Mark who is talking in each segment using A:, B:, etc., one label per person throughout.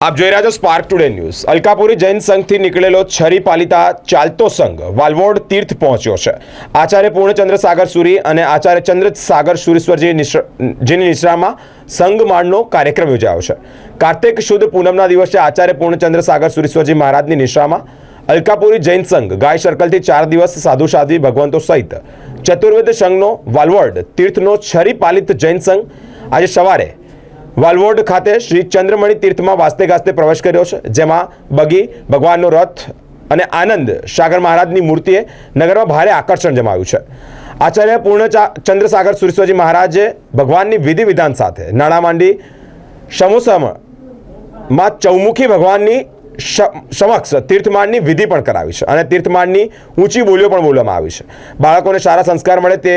A: આપ જોઈ રહ્યા છો spark today news Alkapuri Jain સંઘથી નીકળેલો છરી પાલિતા ચાલતો સંઘ વાલવોડ તીર્થ પહોંચ્યો છે. આચાર્ય પૂર્ણચંદ્ર સાગર સુરી અને આચાર્ય ચંદ્ર સાગર સુરેશ્વરજી જેની નિશ્રામાં સંઘ માળનો કાર્યક્રમ યોજાયો છે. કાર્તિક શુદ્ધ પૂનમના દિવસે આચાર્ય પૂર્ણચંદ્ર સાગર સુરેશ્વરજી મહારાજની નિશ્રામાં અલકાપુરી જૈન સંઘ ગાય સર્કલથી ચાર દિવસ સાધુ સાધ્વી ભગવંતો સહિત ચતુર્વેદ સંઘનો વાલવોડ તીર્થનો છરી પાલિત જૈન સંઘ આજે સવારે વાલવોડ ખાતે શ્રી ચંદ્રમણિ તીર્થમાં વાસ્તે ગાસ્તે પ્રવેશ કર્યો છે, જેમાં બગી, ભગવાનનો રથ અને આનંદ સાગર મહારાજની મૂર્તિએ નગરમાં ભારે આકર્ષણ જમાવ્યું છે. આચાર્ય પૂર્ણ ચંદ્રસાગર સુરેશ્વરજી મહારાજે ભગવાનની વિધિ વિધાન સાથે નાણાં માંડી સમોસામાં ચૌમુખી ભગવાનની સમક્ષ તીર્થમાળની વિધિ પણ કરાવી છે અને તીર્થમાળની ઊંચી બોલીઓ પણ બોલવામાં આવી છે. બાળકોને સારા સંસ્કાર મળે તે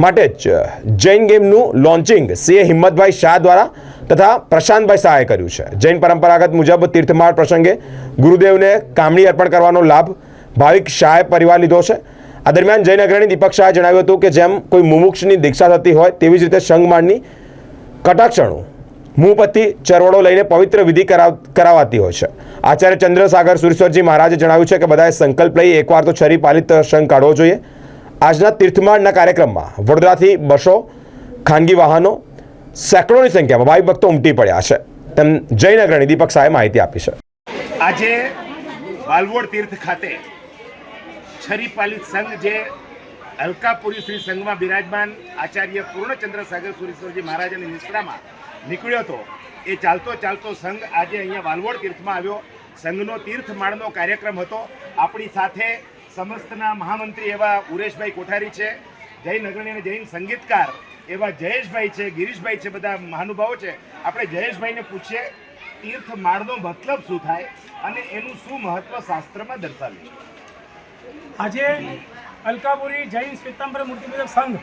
A: માટે જ જૈન ગેમનું લોન્ચિંગ સીએ હિંમતભાઈ શાહ દ્વારા તથા પ્રશાંતભાઈ શાહે કર્યું છે. જૈન પરંપરાગત મુજબ તીર્થમાળ પ્રસંગે ગુરુદેવને કામણી અર્પણ કરવાનો લાભ ભાવિક શાહે પરિવાર લીધો છે. આ દરમિયાન જૈન અગ્રણી દીપક શાહે જણાવ્યું હતું કે જેમ કોઈ મુમુક્ષની દીક્ષા થતી હોય તેવી જ રીતે સંગમાળની કટાક્ષણું મુહપતિ ચરવડો લઈને પવિત્ર વિધિ કરાવ, કરાવાતી હોય છે. આચાર્ય ચંદ્રસાગર સુરેશ્વરજી મહારાજે જણાવ્યું છે કે બધાએ સંકલ્પ લઈ એકવાર તો છરી પાલિત સંઘ કાઢવો જોઈએ. આજના તીર્થમાળના કાર્યક્રમમાં વડોદરાથી બસો ખાનગી વાહનો સેંકડોની સંખ્યામાં ભાઈ ભક્તો ઉમટી પડ્યા છે. તેમ જૈન અગ્રણી દીપક શાહે માહિતી આપી છે.
B: આજે વાલવોડ તીર્થ ખાતે છરીપાલિત સંઘ જે અલકાપુરી શ્રી સંઘમાં બિરાજમાન આચાર્ય પૂર્ણચંદ્ર સાગર સુરેશ્વરજી મહારાજાની નિશ્રામાં નીકળ્યો હતો, એ ચાલતો ચાલતો સંઘ આજે અહીંયા વાલવોડ તીર્થમાં આવ્યો. સંઘનો તીર્થમાળનો કાર્યક્રમ હતો. આપણી સાથે સમસ્તના મહામંત્રી એવા ઉરેશભાઈ કોઠારી છે જૈન અગ્રણી અને જૈન સંગીતકાર એવા જયેશભાઈ છે, ગિરીશભાઈ છે, બધા મહાનુભાવો છે. આપણે જયેશભાઈને પૂછીએ, તીર્થ માળનો મતલબ શું થાય અને એનું શું મહત્વ શાસ્ત્રમાં દર્શાવ્યું
C: આજે અલકાપુરી જૈન શ્વેતાંબર મૂર્તિપૂજક સંઘ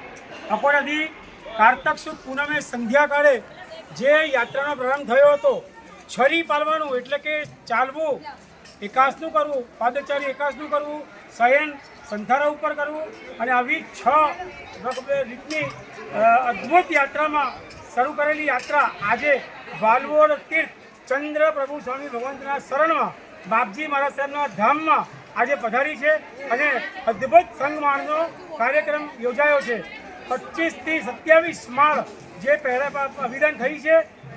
C: અકોડાથી કારતક સુદ પૂનમે સંધ્યાકાળે જે યાત્રાનો પ્રારંભ થયો હતો, છરી પાલવાનું એટલે કે ચાલવું, એકાસનું કરવું, પાદચારી એકાસનું કરવું શયન સંધારા ઉપર કરવું અને આવી છ રીતની અદ્ભુત યાત્રામાં શરૂ કરેલી યાત્રા આજે વાલવોડ તીર્થ ચંદ્ર પ્રભુ સ્વામી ભગવંતના શરણમાં બાપજી મહારાજ સાહેબના ધામમાં આજે પધારી છે અને અદ્ભુત સંગમાળનો કાર્યક્રમ યોજાયો છે. પચીસથી સત્યાવીસ માળ જે પહેલા અભિધાન થઈ છે,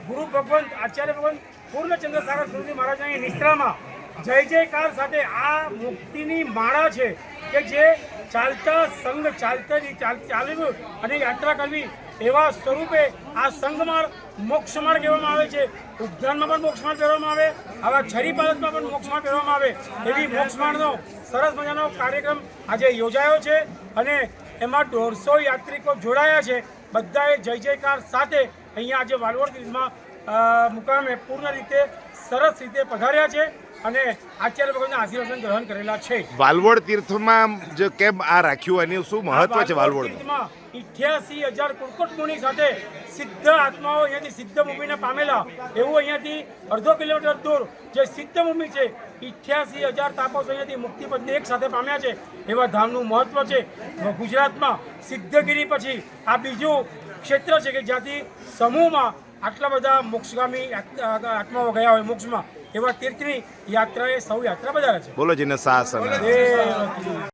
C: ગુરુ ભગવંત, આચાર્ય ભગવંત, પૂર્ણચંદ્ર સાગર સ્વામી મહારાજની નિશ્રામાં જય જયકાર સાથે આ મુક્તિની માળા છે કે જે ચાલતા સંઘ ચાલતા ચાલ ચાલવું અને યાત્રા કરવી એવા સ્વરૂપે આ સંઘમાળ મોક્ષમાળ કહેવામાં આવે છે. ઉદ્યાનમાં પણ મોક્ષમાળ કહેવામાં આવે, આવા છરી પાલતમાં પણ મોક્ષમાળ કહેવામાં આવે એવી મોક્ષમાળનો સરસ મજાનો કાર્યક્રમ આજે યોજાયો છે અને એમાં દોઢસો યાત્રિકો જોડાયા છે. બધાએ જય જયકાર સાથે અહીંયા આજે વાલવડ તીર્થમાં મુકામે પૂર્ણ રીતે સરસ રીતે પધાર્યા છે. અને આચાર્ય ભગવાનના આશીર્વાદ ગ્રહણ કરેલા છે.
B: વાલવડ તીર્થમાં જે કેમ આ રાખ્યું એનું શું મહત્વ છે વાલવડમાં
C: ઇઠ્યાસી હજાર કુરકુટ મુનિ સાથે સિદ્ધ આત્માઓ અહીંયાથી સિદ્ધ ભૂમિને પામેલા. એવું અહીંયાથી અડધો કિલોમીટર દૂર જે સિદ્ધ ભૂમિ છે ઇઠ્યાસી હજાર તાપસો અહીંયાથી મુક્તિ પદને એક સાથે પામ્યા છે. એવા ધામનું મહત્વ છે. ગુજરાતમાં સિદ્ધગીરી પછી આ બીજું ક્ષેત્ર છે કે જ્યાંથી સમૂહમાં આટલા બધા મોક્ષગામી આત્- આત્માઓ ગયા હોય મોક્ષમાં એવા તીર્થની યાત્રા એ સૌ યાત્રા બધા છે.
B: બોલો જીને
C: કી